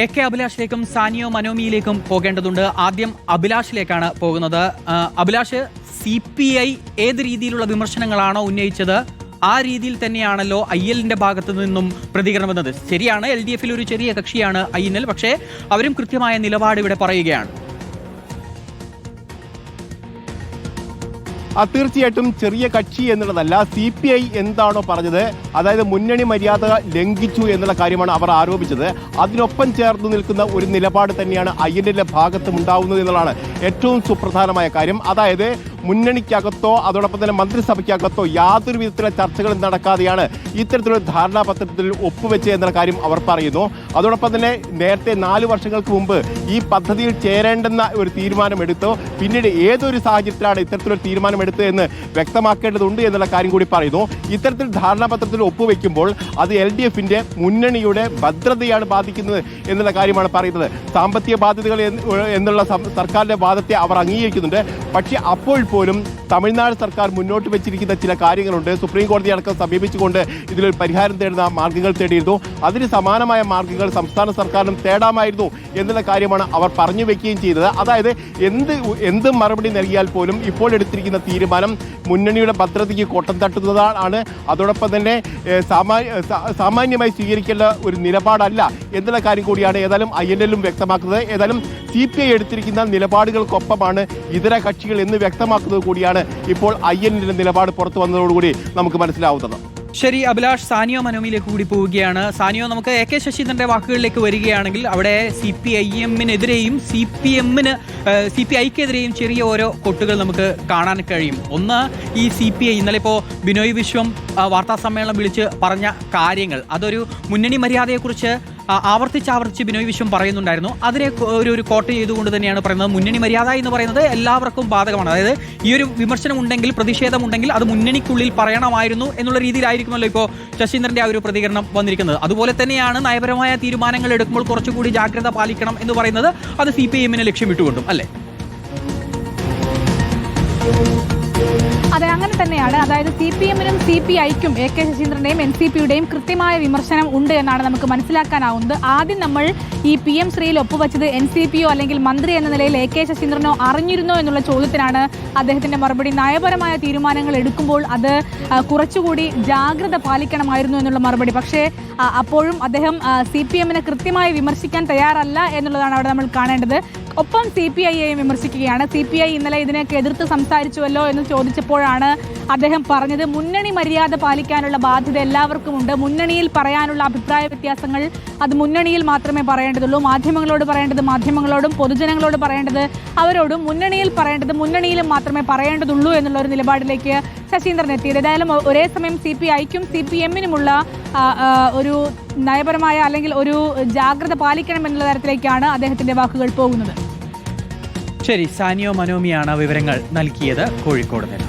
A K അഭിലാഷിലേക്കും സാനിയോ മനോമിയിലേക്കും പോകേണ്ടതുണ്ട്. ആദ്യം അഭിലാഷിലേക്കാണ് പോകുന്നത്. അഭിലാഷ് സി പി ഐ ഏത് രീതിയിലുള്ള വിമർശനങ്ങളാണോ ഉന്നയിച്ചത്? ആ രീതിയിൽ തന്നെയാണല്ലോ ഐ എല്ലിന്റെ ഭാഗത്തു നിന്നും പ്രതികരണം വന്നത്. ശരിയാണ് എൽ ഡി എഫിൽ ഒരു ചെറിയ കക്ഷിയാണ് ഐ എൽ പക്ഷേ അവരും കൃത്യമായ നിലപാട് ഇവിടെ പറയുകയാണ്. തീർച്ചയായിട്ടും ചെറിയ കക്ഷി എന്നുള്ളതല്ല സി പി ഐ എന്താണോ പറഞ്ഞത്? അതായത് മുന്നണി മര്യാദ ലംഘിച്ചു എന്നുള്ള കാര്യമാണ് അവർ ആരോപിച്ചത്. അതിനൊപ്പം ചേർന്ന് നിൽക്കുന്ന ഒരു നിലപാട് തന്നെയാണ് ഐ എൻ എല്ലിന്റെ ഭാഗത്തും ഉണ്ടാവുന്നത് എന്നുള്ളതാണ് ഏറ്റവും സുപ്രധാനമായ കാര്യം. അതായത് മുന്നണിക്കകത്തോ അതോടൊപ്പം തന്നെ മന്ത്രിസഭയ്ക്കകത്തോ യാതൊരു വിധത്തിലുള്ള ചർച്ചകളും നടക്കാതെയാണ് ഇത്തരത്തിലൊരു ധാരണാപത്രത്തിൽ ഒപ്പുവെച്ച് എന്നുള്ള കാര്യം അവർ പറയുന്നു. അതോടൊപ്പം തന്നെ നേരത്തെ നാല് വർഷങ്ങൾക്ക് മുമ്പ് ഈ പദ്ധതിയിൽ ചേരേണ്ടെന്ന ഒരു തീരുമാനമെടുത്തു. പിന്നീട് ഏതൊരു സാഹചര്യത്തിലാണ് ഇത്തരത്തിലൊരു തീരുമാനമെടുത്തത് എന്ന് വ്യക്തമാക്കേണ്ടതുണ്ട് എന്നുള്ള കാര്യം കൂടി പറയുന്നു. ഇത്തരത്തിൽ ധാരണാപത്രത്തിൽ ഒപ്പുവെക്കുമ്പോൾ അത് എൽ ഡി എഫിന്റെ മുന്നണിയുടെ ഭദ്രതയാണ് ബാധിക്കുന്നത് എന്നുള്ള കാര്യമാണ് പറയുന്നത്. സാമ്പത്തിക ബാധ്യതകൾ എന്നുള്ള സർക്കാരിന്റെ വാദത്തെ അവർ അംഗീകരിക്കുന്നുണ്ട്. പക്ഷേ അപ്പോൾ പോലും തമിഴ്നാട് സർക്കാർ മുന്നോട്ട് വെച്ചിരിക്കുന്ന ചില കാര്യങ്ങളുണ്ട്. സുപ്രീം കോടതി അടക്കം സമീപിച്ചുകൊണ്ട് ഇതിലൊരു പരിഹാരം തേടുന്ന മാർഗങ്ങൾ തേടിയിരുന്നു. അതിന് സമാനമായ മാർഗങ്ങൾ സംസ്ഥാന സർക്കാരിനും തേടാമായിരുന്നു എന്നുള്ള കാര്യമാണ് അവർ പറഞ്ഞു വെക്കുകയും ചെയ്തത്. അതായത് എന്ത് എന്ത് മറുപടി നൽകിയാൽ പോലും ഇപ്പോൾ എടുത്തിരിക്കുന്ന തീരുമാനം മുന്നണിയുടെ ഭദ്രതയ്ക്ക് കോട്ടം തട്ടുന്നതാണ്. അതോടൊപ്പം തന്നെ സാമാന്യമായി സ്വീകരിക്കേണ്ട ഒരു നിലപാടല്ല എന്നുള്ള കാര്യം കൂടിയാണ് ഏതായാലും ഐ എൻ എല്ലും വ്യക്തമാക്കുന്നത്. ഏതായാലും സി പി ഐ എടുത്തിരിക്കുന്ന നിലപാടുകൾക്കൊപ്പമാണ് ഇതര കക്ഷികൾ എന്ന് വ്യക്തമാക്കുന്നത് കൂടിയാണ് ഇപ്പോൾ ഐ എല്ലിന്റെ നിലപാട് പുറത്തു വന്നതോടുകൂടി നമുക്ക് മനസ്സിലാവുന്നത്. ശരി അഭിലാഷ് സാനിയോ മനോമിയിലേക്ക് കൂടി പോവുകയാണ്. സാനിയോ നമുക്ക് എ കെ ശശീന്ദ്രന്റെ വാക്കുകളിലേക്ക് വരികയാണെങ്കിൽ അവിടെ സി പി ഐ എമ്മിനെതിരെയും സി പി എമ്മിന് സി പി ഐക്കെതിരെയും ചെറിയ ഓരോ കൊട്ടുകൾ നമുക്ക് കാണാൻ കഴിയും. ഒന്ന് ഈ സി പി ഐ ഇന്നലെ ഇപ്പോൾ ബിനോയ് വിശ്വം വാർത്താ സമ്മേളനം വിളിച്ച് പറഞ്ഞ കാര്യങ്ങൾ. അതൊരു മുന്നണി മര്യാദയെക്കുറിച്ച് ആവർത്തിച്ച് ആവർത്തിച്ച് ബിനോയ് വിശ്വം പറയുന്നുണ്ടായിരുന്നു. അതിനെ ഒരു ഒരു കോട്ട് ചെയ്തുകൊണ്ട് തന്നെയാണ് പറയുന്നത്. മുന്നണി മര്യാദ എന്ന് പറയുന്നത് എല്ലാവർക്കും ബാധകമാണ്. അതായത് ഈ ഒരു വിമർശനം ഉണ്ടെങ്കിൽ പ്രതിഷേധമുണ്ടെങ്കിൽ അത് മുന്നണിക്കുള്ളിൽ പറയണമായിരുന്നു എന്നുള്ള രീതിയിലായിരിക്കുമല്ലോ ഇപ്പോൾ ശശീന്ദ്രന്റെ ആ ഒരു പ്രതികരണം വന്നിരിക്കുന്നത്. അതുപോലെ തന്നെയാണ് നയപരമായ തീരുമാനങ്ങൾ എടുക്കുമ്പോൾ കുറച്ചുകൂടി ജാഗ്രത പാലിക്കണം എന്ന് പറയുന്നത് അത് സി പി എമ്മിനെ ലക്ഷ്യമിട്ടുകൊണ്ടും അല്ലേ? അതെ അങ്ങനെ തന്നെയാണ്. അതായത് സി പി എമ്മിനും സി പി ഐക്കും എ കെ ശശീന്ദ്രന്റെയും എൻ സി പിയുടെയും കൃത്യമായ വിമർശനം ഉണ്ട് എന്നാണ് നമുക്ക് മനസ്സിലാക്കാനാവുന്നത്. ആദ്യം നമ്മൾ ഈ പി എം ശ്രീയിൽ ഒപ്പുവെച്ചത് എൻ സി പിയോ അല്ലെങ്കിൽ മന്ത്രി എന്ന നിലയിൽ എ കെ ശശീന്ദ്രനോ അറിഞ്ഞിരുന്നോ എന്നുള്ള ചോദ്യത്തിനാണ് അദ്ദേഹത്തിന്റെ മറുപടി. നയപരമായ തീരുമാനങ്ങൾ എടുക്കുമ്പോൾ അത് കുറച്ചുകൂടി ജാഗ്രത പാലിക്കണമായിരുന്നു എന്നുള്ള മറുപടി. പക്ഷേ അപ്പോഴും അദ്ദേഹം സി പി എമ്മിനെ കൃത്യമായി വിമർശിക്കാൻ തയ്യാറല്ല എന്നുള്ളതാണ് അവിടെ നമ്മൾ കാണേണ്ടത്. ഒപ്പം സി പി ഐയെയും വിമർശിക്കുകയാണ്. സി പി ഐ ഇന്നലെ ഇതിനൊക്കെ എതിർത്ത് സംസാരിച്ചുവല്ലോ എന്ന് ചോദിച്ചപ്പോഴാണ് അദ്ദേഹം പറഞ്ഞത് മുന്നണി മര്യാദ പാലിക്കാനുള്ള ബാധ്യത എല്ലാവർക്കും ഉണ്ട് മുന്നണിയിൽ പറയാനുള്ള അഭിപ്രായ വ്യത്യാസങ്ങൾ അത് മുന്നണിയിൽ മാത്രമേ പറയേണ്ടതുള്ളൂ. മാധ്യമങ്ങളോട് പറയേണ്ടത് മാധ്യമങ്ങളോടും പൊതുജനങ്ങളോട് പറയേണ്ടത് അവരോടും മുന്നണിയിൽ പറയേണ്ടത് മുന്നണിയിലും മാത്രമേ പറയേണ്ടതുള്ളൂ എന്നുള്ള ഒരു നിലപാടിലേക്ക് ശശീന്ദ്രൻ എത്തിയത്. ഏതായാലും ഒരേ സമയം സി പി ഐക്കും സി പി എമ്മിനുമുള്ള ഒരു നയപരമായ അല്ലെങ്കിൽ ഒരു ജാഗ്രത പാലിക്കണം എന്നുള്ള തരത്തിലേക്കാണ് അദ്ദേഹത്തിന്റെ വാക്കുകൾ പോകുന്നത്. ശരി സാനിയോ മനോമിയാണ് വിവരങ്ങൾ നൽകിയത് കോഴിക്കോട് നിന്ന്